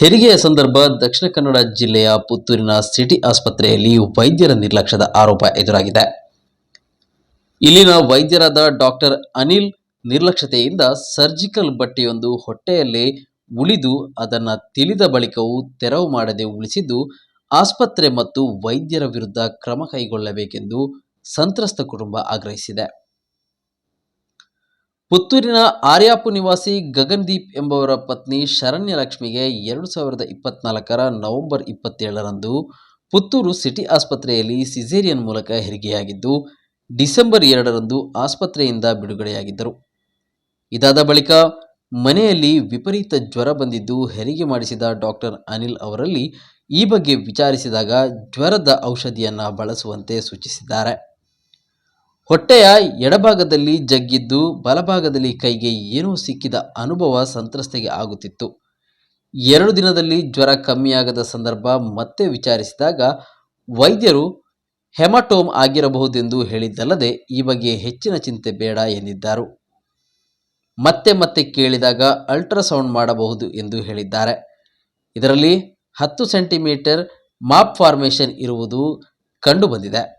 ಹೆರಿಗೆಯ ಸಂದರ್ಭ ದಕ್ಷಿಣ ಕನ್ನಡ ಜಿಲ್ಲೆಯ ಪುತ್ತೂರಿನ ಸಿಟಿ ಆಸ್ಪತ್ರೆಯಲ್ಲಿ ವೈದ್ಯರ ನಿರ್ಲಕ್ಷ್ಯದ ಆರೋಪ ಎದುರಾಗಿದೆ. ಇಲ್ಲಿನ ವೈದ್ಯರಾದ ಡಾಕ್ಟರ್ ಅನಿಲ್ ನಿರ್ಲಕ್ಷ್ಯತೆಯಿಂದ ಸರ್ಜಿಕಲ್ ಬಟ್ಟೆಯೊಂದು ಹೊಟ್ಟೆಯಲ್ಲಿ ಉಳಿದು ಅದನ್ನು ತಿಳಿದ ಬಳಿಕವೂ ತೆರವು ಮಾಡದೆ ಉಳಿಸಿದ್ದು, ಆಸ್ಪತ್ರೆ ಮತ್ತು ವೈದ್ಯರ ವಿರುದ್ಧ ಕ್ರಮ ಕೈಗೊಳ್ಳಬೇಕೆಂದು ಸಂತ್ರಸ್ತ ಕುಟುಂಬ ಆಗ್ರಹಿಸಿದೆ. ಪುತ್ತೂರಿನ ಆರ್ಯಾಪು ನಿವಾಸಿ ಗಗನ್ದೀಪ್ ಎಂಬವರ ಪತ್ನಿ ಶರಣ್ಯ ಲಕ್ಷ್ಮಿಗೆ ಎರಡು ಸಾವಿರದ ಇಪ್ಪತ್ನಾಲ್ಕರ ನವೆಂಬರ್ ಇಪ್ಪತ್ತೇಳರಂದು ಪುತ್ತೂರು ಸಿಟಿ ಆಸ್ಪತ್ರೆಯಲ್ಲಿ ಸಿಜೇರಿಯನ್ ಮೂಲಕ ಹೆರಿಗೆಯಾಗಿದ್ದು, ಡಿಸೆಂಬರ್ ಎರಡರಂದು ಆಸ್ಪತ್ರೆಯಿಂದ ಬಿಡುಗಡೆಯಾಗಿದ್ದರು. ಇದಾದ ಬಳಿಕ ಮನೆಯಲ್ಲಿ ವಿಪರೀತ ಜ್ವರ ಬಂದಿದ್ದು ಹೆರಿಗೆ ಮಾಡಿಸಿದ ಡಾಕ್ಟರ್ ಅನಿಲ್ ಅವರಲ್ಲಿ ಈ ಬಗ್ಗೆ ವಿಚಾರಿಸಿದಾಗ ಜ್ವರದ ಔಷಧಿಯನ್ನು ಬಳಸುವಂತೆ ಸೂಚಿಸಿದ್ದಾರೆ. ಹೊಟ್ಟೆಯ ಎಡಭಾಗದಲ್ಲಿ ಜಗ್ಗಿದ್ದು ಬಲಭಾಗದಲ್ಲಿ ಕೈಗೆ ಏನೋ ಸಿಕ್ಕಿದ ಅನುಭವ ಸಂತ್ರಸ್ತೆಗೆ ಆಗುತ್ತಿತ್ತು. ಎರಡು ದಿನದಲ್ಲಿ ಜ್ವರ ಕಮ್ಮಿಯಾಗದ ಸಂದರ್ಭ ಮತ್ತೆ ವಿಚಾರಿಸಿದಾಗ ವೈದ್ಯರು ಹೆಮಟೋಮ್ ಆಗಿರಬಹುದೆಂದು ಹೇಳಿದ್ದಲ್ಲದೆ ಈ ಬಗ್ಗೆ ಹೆಚ್ಚಿನ ಚಿಂತೆ ಬೇಡ ಎಂದಿದ್ದರು. ಮತ್ತೆ ಮತ್ತೆ ಕೇಳಿದಾಗ ಅಲ್ಟ್ರಾಸೌಂಡ್ ಮಾಡಬಹುದು ಎಂದು ಹೇಳಿದ್ದಾರೆ. ಇದರಲ್ಲಿ ಹತ್ತು ಸೆಂಟಿಮೀಟರ್ ಮಾಪ್ ಫಾರ್ಮೇಷನ್ ಇರುವುದು ಕಂಡುಬಂದಿದೆ.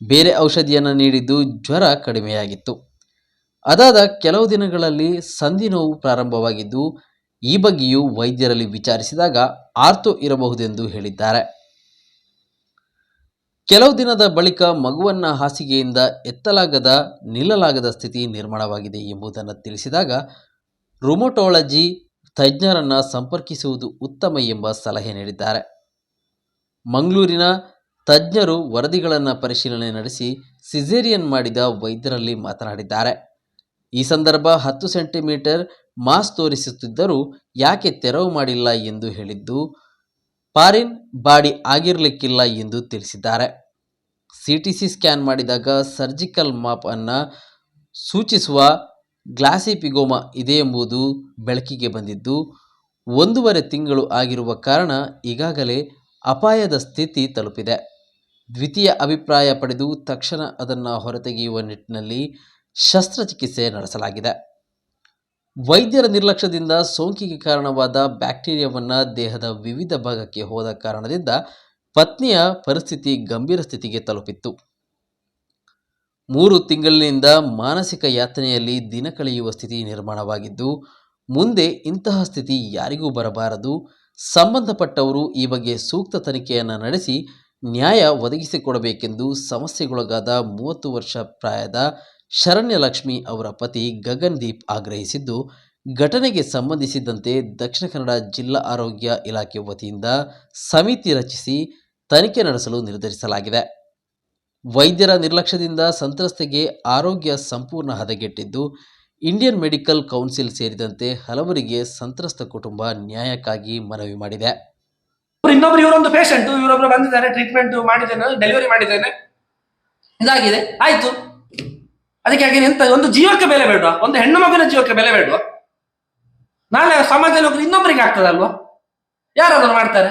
ಬೇರೆ ಔಷಧಿಯನ್ನು ನೀಡಿದ್ದು ಜ್ವರ ಕಡಿಮೆಯಾಗಿತ್ತು. ಅದಾದ ಕೆಲವು ದಿನಗಳಲ್ಲಿ ಸಂಧಿ ನೋವು ಪ್ರಾರಂಭವಾಗಿದ್ದು, ಈ ಬಗ್ಗೆಯೂ ವೈದ್ಯರಲ್ಲಿ ವಿಚಾರಿಸಿದಾಗ ಆರ್ತು ಇರಬಹುದೆಂದು ಹೇಳಿದ್ದಾರೆ. ಕೆಲವು ದಿನದ ಬಳಿಕ ಮಗುವನ್ನ ಹಾಸಿಗೆಯಿಂದ ಎತ್ತಲಾಗದ, ನಿಲ್ಲಲಾಗದ ಸ್ಥಿತಿ ನಿರ್ಮಾಣವಾಗಿದೆ ಎಂಬುದನ್ನು ತಿಳಿಸಿದಾಗ ರುಮೊಟೋಲಜಿ ತಜ್ಞರನ್ನು ಸಂಪರ್ಕಿಸುವುದು ಉತ್ತಮ ಎಂಬ ಸಲಹೆ ನೀಡಿದ್ದಾರೆ. ಮಂಗಳೂರಿನ ತಜ್ಞರು ವರದಿಗಳನ್ನು ಪರಿಶೀಲನೆ ನಡೆಸಿ ಸಿಜೇರಿಯನ್ ಮಾಡಿದ ವೈದ್ಯರಲ್ಲಿ ಮಾತನಾಡಿದ್ದಾರೆ. ಈ ಸಂದರ್ಭ ಹತ್ತು ಸೆಂಟಿಮೀಟರ್ ಮಾಸ್ ತೋರಿಸುತ್ತಿದ್ದರೂ ಯಾಕೆ ತೆರವು ಮಾಡಿಲ್ಲ ಎಂದು ಹೇಳಿದ್ದು, ಪಾರಿನ್ ಬಾಡಿ ಆಗಿರಲಿಕ್ಕಿಲ್ಲ ಎಂದು ತಿಳಿಸಿದ್ದಾರೆ. ಸಿ ಟಿ ಸಿ ಸ್ಕ್ಯಾನ್ ಮಾಡಿದಾಗ ಸರ್ಜಿಕಲ್ ಮಾಪ್ ಅನ್ನು ಸೂಚಿಸುವ ಗ್ಲಾಸಿಪಿಗೋಮಾ ಇದೆ ಎಂಬುದು ಬೆಳಕಿಗೆ ಬಂದಿದ್ದು, ಒಂದೂವರೆ ತಿಂಗಳು ಆಗಿರುವ ಕಾರಣ ಈಗಾಗಲೇ ಅಪಾಯದ ಸ್ಥಿತಿ ತಲುಪಿದೆ. ದ್ವಿತೀಯ ಅಭಿಪ್ರಾಯ ಪಡೆದು ತಕ್ಷಣ ಅದನ್ನು ಹೊರತೆಗೆಯುವ ನಿಟ್ಟಿನಲ್ಲಿ ಶಸ್ತ್ರಚಿಕಿತ್ಸೆ ನಡೆಸಲಾಗಿದೆ. ವೈದ್ಯರ ನಿರ್ಲಕ್ಷ್ಯದಿಂದ ಸೋಂಕಿಗೆ ಕಾರಣವಾದ ಬ್ಯಾಕ್ಟೀರಿಯಾವನ್ನು ದೇಹದ ವಿವಿಧ ಭಾಗಕ್ಕೆ ಹೋದ ಕಾರಣದಿಂದ ಪತ್ನಿಯ ಪರಿಸ್ಥಿತಿ ಗಂಭೀರ ಸ್ಥಿತಿಗೆ ತಲುಪಿತ್ತು. ಮೂರು ತಿಂಗಳಿನಿಂದ ಮಾನಸಿಕ ಯಾತನೆಯಲ್ಲಿ ದಿನ ಕಳೆಯುವ ಸ್ಥಿತಿ ನಿರ್ಮಾಣವಾಗಿದ್ದು, ಮುಂದೆ ಇಂತಹ ಸ್ಥಿತಿ ಯಾರಿಗೂ ಬರಬಾರದು. ಸಂಬಂಧಪಟ್ಟವರು ಈ ಬಗ್ಗೆ ಸೂಕ್ತ ತನಿಖೆಯನ್ನು ನಡೆಸಿ ನ್ಯಾಯ ಒದಗಿಸಿಕೊಡಬೇಕೆಂದು ಸಮಸ್ಯೆಗೊಳಗಾದ ಮೂವತ್ತು ವರ್ಷ ಪ್ರಾಯದ ಶರಣ್ಯಲಕ್ಷ್ಮಿ ಅವರ ಪತಿ ಗಗನ್ದೀಪ್ ಆಗ್ರಹಿಸಿದ್ದು, ಘಟನೆಗೆ ಸಂಬಂಧಿಸಿದಂತೆ ದಕ್ಷಿಣ ಕನ್ನಡ ಜಿಲ್ಲಾ ಆರೋಗ್ಯ ಇಲಾಖೆ ವತಿಯಿಂದ ಸಮಿತಿ ರಚಿಸಿ ತನಿಖೆ ನಡೆಸಲು ನಿರ್ಧರಿಸಲಾಗಿದೆ. ವೈದ್ಯರ ನಿರ್ಲಕ್ಷ್ಯದಿಂದ ಸಂತ್ರಸ್ತೆಗೆ ಆರೋಗ್ಯ ಸಂಪೂರ್ಣ ಹದಗೆಟ್ಟಿದ್ದು, ಇಂಡಿಯನ್ ಮೆಡಿಕಲ್ ಕೌನ್ಸಿಲ್ ಸೇರಿದಂತೆ ಹಲವರಿಗೆ ಸಂತ್ರಸ್ತ ಕುಟುಂಬ ನ್ಯಾಯಕ್ಕಾಗಿ ಮನವಿ ಮಾಡಿದೆ. ಇವ್ರು ಇನ್ನೊಬ್ರು ಇವರೊಂದು ಪೇಷಂಟ್ ಇವರೊಬ್ರು ಬಂದಿದ್ದಾರೆ ಟ್ರೀಟ್ಮೆಂಟ್ ಮಾಡಿದ್ದೇನೆ ಡೆಲಿವರಿ ಮಾಡಿದ್ದೇನೆ. ಇದಾಗಿದೆ, ಆಯ್ತು. ಅದಕ್ಕೆ ಹಾಗೆ ಎಂತ, ಒಂದು ಜೀವಕ್ಕೆ ಬೆಲೆ ಬೇಡ ಒಂದು ಹೆಣ್ಣು ಮಗುವಿನ ಜೀವಕ್ಕೆ ಬೆಲೆ ಬೇಡ ನಾಳೆ ಸಮಾಜದಲ್ಲಿ ಹೋಗಿ ಇನ್ನೊಬ್ಬರಿಗೆ ಆಗ್ತದಲ್ವಾ? ಯಾರಾದ್ರೂ ಮಾಡ್ತಾರೆ?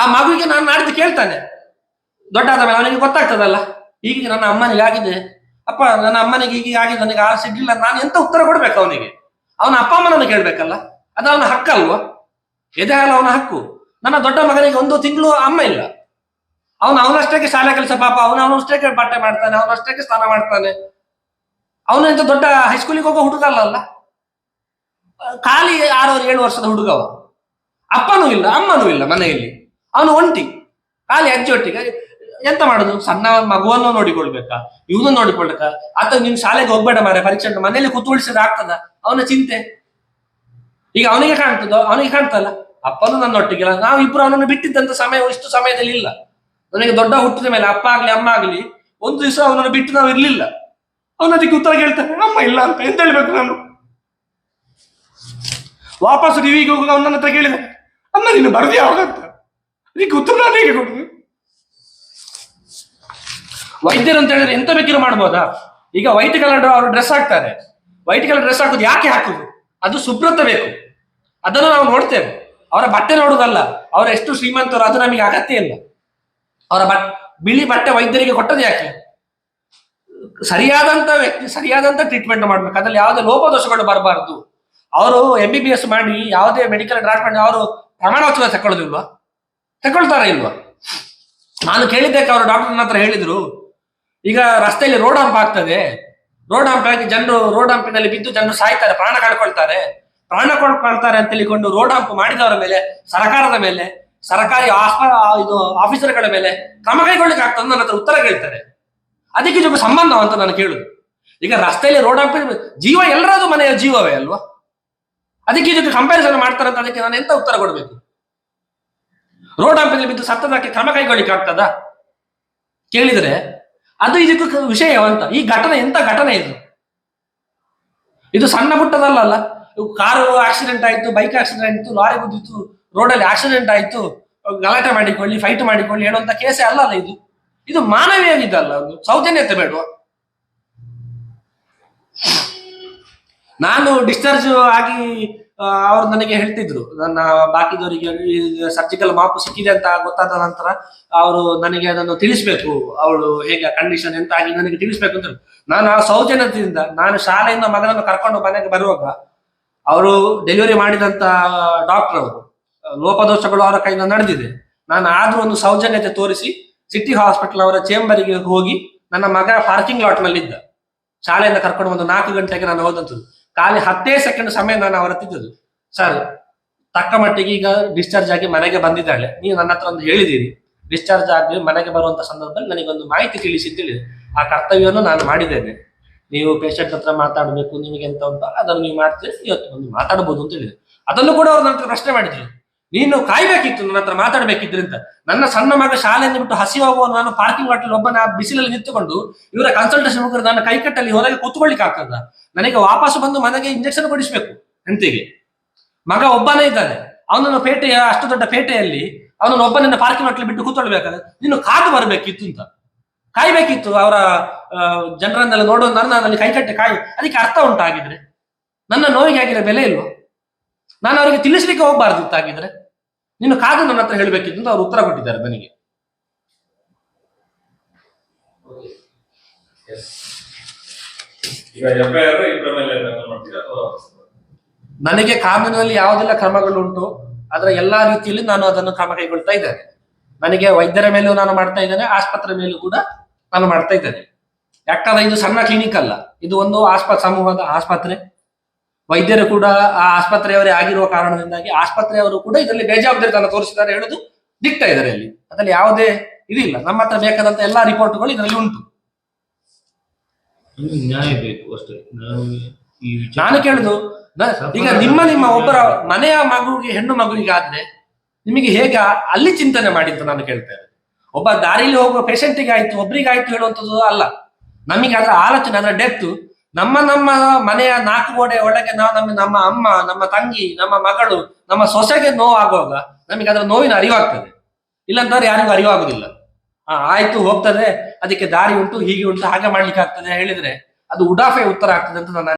ಆ ಮಗುವಿಗೆ ನಾನು ನಾಡಿದ್ದು ಕೇಳ್ತಾನೆ. ದೊಡ್ಡಾದ ಮೇಲೆ ಅವನಿಗೆ ಗೊತ್ತಾಗ್ತದಲ್ಲ. ಈಗ ನನ್ನ ಅಮ್ಮನಿಗೆ ಆಗಿದೆ. ಅಪ್ಪ, ನನ್ನ ಅಮ್ಮನಿಗೆ ಈಗ ಆಗಿದೆ, ನನಗೆ ಆ ಸಿಗ್ಲಿಲ್ಲ, ನಾನು ಎಂತ ಉತ್ತರ ಕೊಡ್ಬೇಕು ಅವನಿಗೆ? ಅವನ ಅಪ್ಪ ಅಮ್ಮನನ್ನು ಕೇಳ್ಬೇಕಲ್ಲ? ಅದು ಅವನ ಹಕ್ಕಲ್ವಾ? ಎದೆ ಹಾಲು ಅವನ ಹಕ್ಕು? ನನ್ನ ದೊಡ್ಡ ಮಗನಿಗೆ ಒಂದು ತಿಂಗಳು ಅಮ್ಮ ಇಲ್ಲ. ಅವನು ಅವನಷ್ಟಕ್ಕೆ ಶಾಲೆ ಕೆಲಸ ಪಾಪ, ಅವನು ಅವನಷ್ಟಕ್ಕೆ ಬಟ್ಟೆ ಮಾಡ್ತಾನೆ ಅವನಷ್ಟಕ್ಕೆ ಸ್ನಾನ ಮಾಡ್ತಾನೆ. ಅವನು ಎಂತ ದೊಡ್ಡ ಹೈಸ್ಕೂಲಿಗೆ ಹೋಗೋ ಹುಡುಗ ಅಲ್ಲ ಖಾಲಿ ಆರು ಏಳು ವರ್ಷದ ಹುಡುಗ ಅವ ಅಪ್ಪನೂ ಇಲ್ಲ, ಅಮ್ಮನೂ ಇಲ್ಲ ಮನೆಯಲ್ಲಿ. ಅವನು ಒಂಟಿ. ಖಾಲಿ ಅಜ್ಜಿ ಒಟ್ಟಿಗೆ. ಎಂತ ಮಾಡುದು? ಸಣ್ಣ ಮಗುವನ್ನು ನೋಡಿಕೊಳ್ಬೇಕಾ? ಇವನು ನೋಡಿಕೊಳ್ಬೇಕಾ? ಅಥವಾ ನಿಮ್ ಶಾಲೆಗೆ ಹೋಗ್ಬೇಡ ಮಾರೆ ಪರೀಕ್ಷೆ ಮನೆಯಲ್ಲಿ ಕೂತ್ಕೊಳಿಸಿದ್ರೆ ಆಗ್ತದ? ಅವನ ಚಿಂತೆ? ಈಗ ಅವನಿಗೆ ಕಾಣ್ತದೋ ಅವನಿಗೆ ಕಾಣ್ತಲ್ಲ. ಅಪ್ಪನು ನನ್ನೊಟ್ಟಿಗಿಲ್ಲ. ನಾವು ಇಬ್ರು ಅವನನ್ನು ಬಿಟ್ಟಿದ್ದಂತ ಸಮಯ ಇಷ್ಟು ಸಮಯದಲ್ಲಿ ಇಲ್ಲ. ನನಗೆ ದೊಡ್ಡ ಹುಟ್ಟಿದ ಮೇಲೆ ಅಪ್ಪ ಆಗ್ಲಿ, ಅಮ್ಮ ಆಗ್ಲಿ, ಒಂದು ದಿವಸ ಅವನನ್ನು ಬಿಟ್ಟು ನಾವು ಇರ್ಲಿಲ್ಲ. ಅವನ ಅದಕ್ಕೆ ಉತ್ತರ ಕೇಳ್ತಾನೆ ಅಮ್ಮ ಇಲ್ಲ ಅಂತ ಎಂತ ಹೇಳ್ಬೇಕು ನಾನು? ವಾಪಸ್ ರಿವಿಗೆ ಹೋಗುವಾಗ ಅವನ ಹತ್ರ ಕೇಳಿದೆ, ಅಮ್ಮ, ನೀನು ಬರ್ದಿ ಯಾವಾಗ ಅಂತ ಅದಕ್ಕೆ ಉತ್ತರ ನಾನು ಹೇಗೆ ಕೊಡುದು? ವೈದ್ಯರು ಅಂತ ಹೇಳಿದ್ರೆ ಎಂತ ಬೇಕಿರೋ ಮಾಡ್ಬೋದಾ? ಈಗ ವೈಟ್ ಕಲರ್ ಅವರು ಡ್ರೆಸ್ ಹಾಕ್ತಾರೆ. ವೈಟ್ ಕಲರ್ ಡ್ರೆಸ್ ಹಾಕೋದು ಯಾಕೆ ಹಾಕುದು? ಅದು ಶುಭ್ರತೆ ಬೇಕು. ಅದನ್ನು ನಾವು ನೋಡ್ತೇವೆ. ಅವರ ಬಟ್ಟೆ ನೋಡುವುದಲ್ಲ, ಅವರು ಎಷ್ಟು ಶ್ರೀಮಂತರು, ಅದು ನಮಗೆ ಅಗತ್ಯ ಇಲ್ಲ. ಅವರ ಬಟ್, ಬಿಳಿ ಬಟ್ಟೆ ವೈದ್ಯರಿಗೆ ಕೊಟ್ಟದ್ದು ಯಾಕೆ? ಸರಿಯಾದಂತ ವ್ಯಕ್ತಿ, ಸರಿಯಾದಂತ ಟ್ರೀಟ್ಮೆಂಟ್ ಮಾಡ್ಬೇಕು. ಅದರಲ್ಲಿ ಯಾವುದೇ ಲೋಪದೋಷಗಳು ಬರಬಾರದು. ಅವರು ಎಂ ಬಿ ಬಿ ಎಸ್ ಮಾಡಿ, ಯಾವುದೇ ಮೆಡಿಕಲ್ ಟ್ರೀಟ್ಮೆಂಟ್ ಅವರು ಪ್ರಮಾಣವಚನ ತಗೊಳ್ಳೋದಿಲ್ವಾ ತಗೊಳ್ತಾರ ಇಲ್ವಾ? ನಾನು ಕೇಳಿದ್ದಕ್ಕೆ ಅವರು ಡಾಕ್ಟರ್ ಹತ್ರ ಹೇಳಿದ್ರು, ಈಗ ರಸ್ತೆಯಲ್ಲಿ ರೋಡ್ ಹಂಪ್ ಆಗ್ತದೆ. ರೋಡ್ ಹಂಪ್ ಆಗಿ ಜನರು ರೋಡ್ ಹಂಪಿನಲ್ಲಿ ಬಿದ್ದು ಜನರು ಸಾಯ್ತಾರೆ, ಪ್ರಾಣ ಕಳ್ಕೊಳ್ತಾರೆ. ಪ್ರಾಣ ಕೊಡ್ಕೊಳ್ತಾರೆ ಅಂತ ಹೇಳಿಕೊಂಡು ರೋಡ್ ಹಾಕು ಮಾಡಿದವರ ಮೇಲೆ, ಸರ್ಕಾರದ ಮೇಲೆ, ಸರ್ಕಾರಿ ಇದು ಆಫೀಸರ್ಗಳ ಮೇಲೆ ಕ್ರಮ ಕೈಗೊಳ್ಳಿಕ್ಕೆ ಆಗ್ತದೆ ನನ್ನ ಹತ್ರ ಉತ್ತರ ಕೇಳ್ತಾರೆ. ಅದಕ್ಕೆ ಜೊತೆ ಸಂಬಂಧ ಅಂತ ನಾನು ಕೇಳುದು. ಈಗ ರಸ್ತೆಯಲ್ಲಿ ರೋಡ್ ಹಾಕಿ ಜೀವ ಎಲ್ಲರದು ಮನೆಯ ಜೀವವೇ ಅಲ್ವಾ? ಅದಕ್ಕೆ ಇದಕ್ಕೆ ಕಂಪ್ಯಾರಿಸನ್ ಮಾಡ್ತಾರೆ ಅಂತ ಅದಕ್ಕೆ ನಾನು ಎಂತ ಉತ್ತರ ಕೊಡಬೇಕು? ರೋಡ್ ಹಾಕಿದ್ರೆ ಬಿದ್ದು ಸತ್ತದಕ್ಕೆ ಕ್ರಮ ಕೈಗೊಳ್ಳಿಕ್ಕೆ ಕೇಳಿದರೆ ಕೇಳಿದ್ರೆ ಅದು ಇದಕ್ಕೆ ಕ- ವಿಷಯವಂತ. ಈ ಘಟನೆ ಎಂತ ಘಟನೆ ಇದು? ಇದು ಸಣ್ಣ ಪುಟ್ಟದಲ್ಲ ಕಾರು ಆಕ್ಸಿಡೆಂಟ್ ಆಯ್ತು ಬೈಕ್ ಆಕ್ಸಿಡೆಂಟ್ ಆಯ್ತು, ಲಾರಿ ಗುದ್ದಿತ್ತು ರೋಡಲ್ಲಿ ಆಕ್ಸಿಡೆಂಟ್ ಆಯ್ತು, ಗಲಾಟೆ ಮಾಡಿಕೊಳ್ಳಿ ಫೈಟ್ ಮಾಡಿಕೊಳ್ಳಿ ಹೇಳುವಂತ ಕೇಸೇ ಅಲ್ಲಲ್ಲ ಇದು. ಇದು ಮಾನವೀಯವಿದಲ್ಲ ಒಂದು ಸೌಜನ್ಯತೆ ಬೇಡ ನಾನು ಡಿಸ್ಚಾರ್ಜ್ ಆಗಿ ಅವರು ಅವ್ರು ನನಗೆ ಹೇಳ್ತಿದ್ರು. ನನ್ನ ಬಾಕಿದವರಿಗೆ ಸರ್ಜಿಕಲ್ ಮಾಪು ಸಿಕ್ಕಿದೆ ಅಂತ ಗೊತ್ತಾದ ನಂತರ ಅವರು ನನಗೆ ಅದನ್ನು ತಿಳಿಸ್ಬೇಕು. ಅವಳು ಹೇಗೆ ಕಂಡೀಷನ್ ಎಂತ ಆಗಿ ನನಗೆ ತಿಳಿಸ್ಬೇಕು ಅಂತ ನಾನು ಆ ಸೌಜನ್ಯದಿಂದ ನಾನು ಶಾಲೆಯಿಂದ ಮಗನನ್ನು ಕರ್ಕೊಂಡು ಮನೆಗೆ ಬರುವಾಗ ಅವರು ಡೆಲಿವರಿ ಮಾಡಿದಂತ ಡಾಕ್ಟರ್ ಅವರು ಲೋಪದೋಷಗಳು ಅವರ ಕೈಯಿಂದ ನಡೆದಿದೆ. ನಾನು ಆದ್ರೂ ಒಂದು ಸೌಜನ್ಯತೆ ತೋರಿಸಿ ಸಿಟಿ ಹಾಸ್ಪಿಟಲ್ ಅವರ ಚೇಂಬರಿಗೆ ಹೋಗಿ ನನ್ನ ಮಗ ಪಾರ್ಕಿಂಗ್ ಲಾಟ್ನಲ್ಲಿ ಇದ್ದ ಶಾಲೆಯಿಂದ ಕರ್ಕೊಂಡು ಒಂದು ನಾಲ್ಕು ಗಂಟೆಗೆ ನಾನು ಹೋದಂಥದ್ದು. ಖಾಲಿ ಹತ್ತೇ ಸೆಕೆಂಡ್ ಸಮಯ ನಾನು ಅವರ ತಿದ್ದದು ಸರ್, ತಕ್ಕ ಮಟ್ಟಿಗೆ ಈಗ ಡಿಸ್ಚಾರ್ಜ್ ಆಗಿ ಮನೆಗೆ ಬಂದಿದ್ದಾಳೆ. ನೀವು ನನ್ನ ಹತ್ರ ಒಂದು ಹೇಳಿದ್ದೀರಿ. ಡಿಸ್ಚಾರ್ಜ್ ಆಗಿ ಮನೆಗೆ ಬರುವಂತ ಸಂದರ್ಭದಲ್ಲಿ ನನಗೊಂದು ಮಾಹಿತಿ ತಿಳಿಸಿ ಅಂತ ಹೇಳಿದೆ. ಆ ಕರ್ತವ್ಯವನ್ನು ನಾನು ಮಾಡಿದ್ದೇನೆ. ನೀವು ಪೇಷಂಟ್ ಹತ್ರ ಮಾತಾಡಬೇಕು, ನಿಮಗೆ ಎಂತ ಉಂಟು, ಅದನ್ನು ನೀವು ಮಾಡ್ತೀರಿ ಇವತ್ತು ಬಂದು ಮಾತಾಡಬಹುದು ಅಂತ ಹೇಳಿದ್ರು. ಅದನ್ನು ಕೂಡ ಅವ್ರು ನನ್ನ ಪ್ರಶ್ನೆ ಮಾಡಿದ್ರು. ನೀನು ಕಾಯ್ಬೇಕಿತ್ತು, ನನ್ನ ಹತ್ರ ಅಂತ. ನನ್ನ ಸಣ್ಣ ಮಗ ಶಾಲೆಯಿಂದ ಬಿಟ್ಟು ಹಸಿ ಹೋಗುವ ನಾನು ಪಾರ್ಕಿಂಗ್ ಲಾಟಲ್ಲಿ ಒಬ್ಬನ ಬಿಸಿಲಲ್ಲಿ ನಿಂತುಕೊಂಡು ಇವರ ಕನ್ಸಲ್ಟೇಷನ್ ಮುಗಿದ್ರೆ ನನ್ನ ಕೈಕಟ್ಟಲ್ಲಿ ಹೊರಗೆ ಕೂತ್ಕೊಳ್ಳಿಕ್ಕೆ ಆಗ್ತದ. ನನಗೆ ವಾಪಸ್ ಬಂದು ಮನೆಗೆ ಇಂಜೆಕ್ಷನ್ ಕೊಡಿಸ್ಬೇಕು ಹೆಂಡತಿಗೆ. ಮಗ ಒಬ್ಬನೇ ಇದ್ದಾನೆ. ಅವನನ್ನು ಪೇಟೆಯ, ಅಷ್ಟು ದೊಡ್ಡ ಪೇಟೆಯಲ್ಲಿ ಅವನನ್ನು ಒಬ್ಬನನ್ನ ಪಾರ್ಕಿಂಗ್ ಲಾಟ್ಲಿ ಬಿಟ್ಟು ಕೂತ್ಕೊಳ್ಬೇಕಾದ್ರೆ ನೀನು ಕಾದು ಬರಬೇಕಿತ್ತು ಅಂತ. ಕಾಯ್ಬೇಕಿತ್ತು ಅವರ ಜನರನ್ನೆಲ್ಲ ನೋಡುವ ನಾನು ಅಲ್ಲಿ ಕೈಕಟ್ಟೆ ಕಾಯಿ, ಅದಕ್ಕೆ ಅರ್ಥ ಉಂಟಾಗಿದ್ರೆ, ನನ್ನ ನೋವಿಗೆ ಆಗಿರೋ ಬೆಲೆ ಇಲ್ವಾ? ನಾನು ಅವರಿಗೆ ತಿಳಿಸ್ಲಿಕ್ಕೆ ಹೋಗ್ಬಾರ್ದು ಆಗಿದ್ರೆ ನೀನು ಕಾದು ನನ್ನ ಹತ್ರ ಹೇಳ್ಬೇಕಿತ್ತು ಅಂತ ಅವ್ರು ಉತ್ತರ ಕೊಟ್ಟಿದ್ದಾರೆ ನನಗೆ. ನನಗೆ ಕಾನೂನಲ್ಲಿ ಯಾವುದೆಲ್ಲ ಕ್ರಮಗಳುಂಟು ಅದರ ಎಲ್ಲಾ ರೀತಿಯಲ್ಲಿ ನಾನು ಅದನ್ನು ಕ್ರಮ ಕೈಗೊಳ್ತಾ ಇದ್ದೇನೆ. ನನಗೆ ವೈದ್ಯರ ಮೇಲೂ ನಾನು ಮಾಡ್ತಾ ಇದ್ದೇನೆ ಆಸ್ಪತ್ರೆ ಮೇಲೂ ಕೂಡ ನಾನು ಮಾಡ್ತಾ ಇದ್ದೇನೆ ಯಾಕಂದ್ರೆ ಇದು ಸಣ್ಣ ಕ್ಲಿನಿಕ್ ಅಲ್ಲ. ಇದು ಒಂದು ಆಸ್ಪತ್ರೆ ಸಮೂಹದ ಆಸ್ಪತ್ರೆ. ವೈದ್ಯರು ಕೂಡ ಆ ಆಸ್ಪತ್ರೆಯವರೇ ಆಗಿರುವ ಕಾರಣದಿಂದಾಗಿ ಆಸ್ಪತ್ರೆಯವರು ಕೂಡ ಇದರಲ್ಲಿ ಬೇಜವಾಬ್ದಾರಿತನ ತೋರಿಸಿದ್ದಾರೆ ಹೇಳುದು ದಿಕ್ತಾ ಇದ್ದಾರೆ ಅಲ್ಲಿ. ಅದರಲ್ಲಿ ಯಾವುದೇ ಇದಿಲ್ಲ. ನಮ್ಮ ಹತ್ರ ಬೇಕಾದಂತ ಎಲ್ಲಾ ರಿಪೋರ್ಟ್ಗಳು ಇದರಲ್ಲಿ ಉಂಟು. ನ್ಯಾಯ ಬೇಕು ಅಷ್ಟೇ. ನಾನು ಕೇಳುದು ಈಗ ನಿಮ್ಮ ನಿಮ್ಮ ಒಬ್ಬರ ಮನೆಯ ಮಗುವಿಗೆ ಹೆಣ್ಣು ಮಗುವಿಗೆ ಆದ್ರೆ ನಿಮಗೆ ಹೇಗೆ ಅಲ್ಲಿ ಚಿಂತನೆ ಮಾಡಿದ್ದು ಅಂತ ನಾನು ಕೇಳ್ತೇನೆ ಒಬ್ಬ ದಾರಿಯಲ್ಲಿ ಹೋಗುವ ಪೇಷಂಟಿಗೆ ಆಯ್ತು, ಒಬ್ರಿಗೆ ಆಯ್ತು ಹೇಳುವಂಥದ್ದು ಅಲ್ಲ. ನಮಗೆ ಅದರ ಆಲೋಚನೆ, ಅದರ ಡೆತ್ ನಮ್ಮ ನಮ್ಮ ಮನೆಯ ನಾಲ್ಕು ಗೋಡೆ ಒಳಗೆ ನಾವು ನಮ್ಮ ನಮ್ಮ ಅಮ್ಮ, ನಮ್ಮ ತಂಗಿ, ನಮ್ಮ ಮಗಳು, ನಮ್ಮ ಸೊಸೆಗೆ ನೋವು ಆಗುವಾಗ ನಮಗೆ ಅದರ ನೋವಿನ ಅರಿವಾಗ್ತದೆ. ಇಲ್ಲಂತಂದ್ರೆ ಯಾರಿಗೂ ಅರಿವಾಗುದಿಲ್ಲ. ಆಯ್ತು, ಹೋಗ್ತದೆ, ಅದಕ್ಕೆ ದಾರಿ ಉಂಟು, ಹೀಗೆ ಉಂಟು, ಹಾಗೆ ಮಾಡ್ಲಿಕ್ಕೆ ಆಗ್ತದೆ ಹೇಳಿದ್ರೆ ಅದು ಉಡಾಫೆ ಉತ್ತರ ಆಗ್ತದೆ ಅಂತ ನಾನು